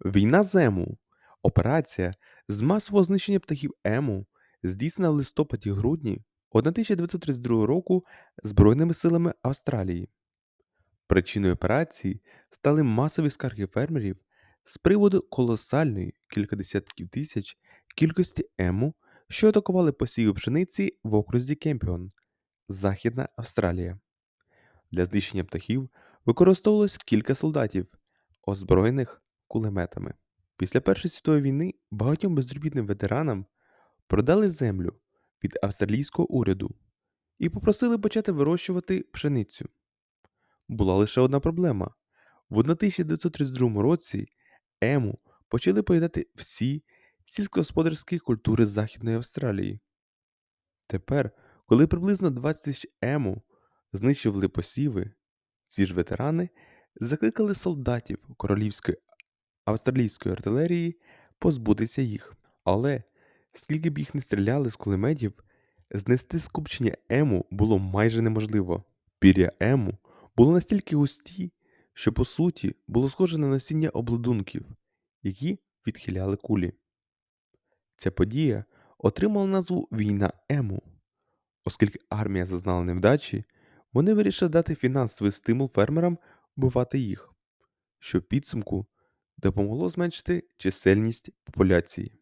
Війна з Ему. Операція з масового знищення птахів Ему здійснена в листопаді-грудні 1932 року Збройними силами Австралії. Причиною операції стали масові скарги фермерів з приводу колосальної кілька десятків тисяч кількості ему, що атакували посіви пшениці в окрузі Кемпіон, Західна Австралія. Для знищення птахів використовувалось кілька солдатів, озброєних кулеметами. Після Першої світової війни багатьом безробітним ветеранам продали землю від австралійського уряду і попросили почати вирощувати пшеницю. Була лише одна проблема. В 1932 році ему почали поїдати всі сільськогосподарські культури Західної Австралії. Тепер, коли приблизно 20 тисяч ему знищували посіви, ці ж ветерани закликали солдатів королівської австралійської артилерії позбутися їх. Але скільки б їх не стріляли з кулеметів, знести скупчення ему було майже неможливо. Пір'я ему були настільки густі, що по суті було схоже на насіння обладунків, які відхиляли кулі. Ця подія отримала назву Війна Ему. Оскільки армія зазнала невдачі, вони вирішили дати фінансовий стимул фермерам вбивати їх, що підсумку допомогло зменшити чисельність популяції.